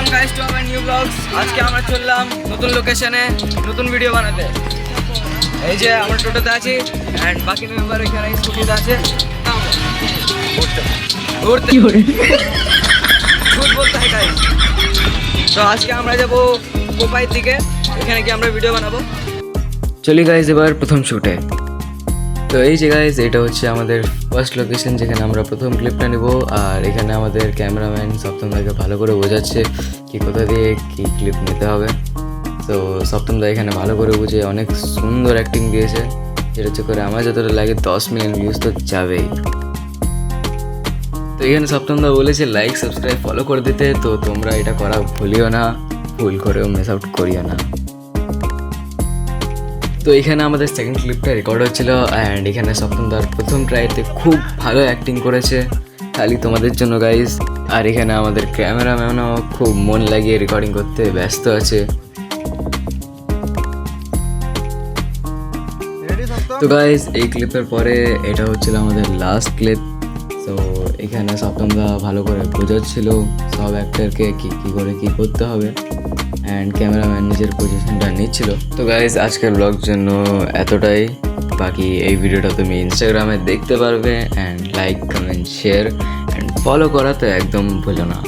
Welcome guys to our new vlogs আজকে আমরা চললাম নতুন লোকেশনে নতুন ভিডিও বানাতে। এই যে আমরা টোটোতে আছি অ্যান্ড বাকি মেম্বার এখানে স্কুটিতে আছে ঘুরতে। ঘুরতে। ঘুর বলতে হয় গাইস তো আজকে আমরা যাব কোপাইয়ের দিকে। এখানে কি আমরা ভিডিও বানাবো। চলি গাইজ এবার প্রথম শুটে তো এই যে গাইজ এটা হচ্ছে আমাদের ফার্স্ট লোকেশন যেখানে আমরা প্রথম ক্লিপটা নেব। আর এখানে আমাদের ক্যামেরাম্যান সপ্তম দাকে ভালো করে বোঝাচ্ছে কি কোথা দিয়ে কি ক্লিপ নিতে হবে। তো সপ্তম দা এখানে ভালো করে বুঝে অনেক সুন্দর অ্যাক্টিং দিয়েছে। যেটা হচ্ছে করে আমার যতটা লাগে দশ মিলিয়ন ভিউজ তো যাবেই। তো এখানে সপ্তম দা বলেছে লাইক সাবস্ক্রাইব ফলো করে দিতে। তো তোমরা এটা করা ভুলিও না, ভুল করেও মিস আউট করিও না। তো এখানে আমাদের সেকেন্ড ক্লিপটা রেকর্ড হচ্ছিল অ্যান্ড এখানে সপ্তমদার প্রথম ট্রাইতে খুব ভালো অ্যাক্টিং করেছে খালি তোমাদের জন্য গাইজ আর এখানে আমাদের ক্যামেরাম্যানও খুব মন লাগিয়ে রেকর্ডিং করতে ব্যস্ত আছে। তো গাইজ এই ক্লিপের পরে এটা হচ্ছিল আমাদের লাস্ট ক্লিপ তো এখানে সপ্তমদা ভালো করে বোঝাচ্ছিল সব অ্যাক্টরকে কি কি করে কী করতে হবে। অ্যান্ড ক্যামেরাম্যান নিজের পজিশনটা নিচ্ছিল। তো গাইজ আজকের ব্লগ জন্য এতটাই। বাকি এই ভিডিওটা তুমি ইনস্টাগ্রামে দেখতে পারবে and like comment share and follow করা তো একদম ভুলো না।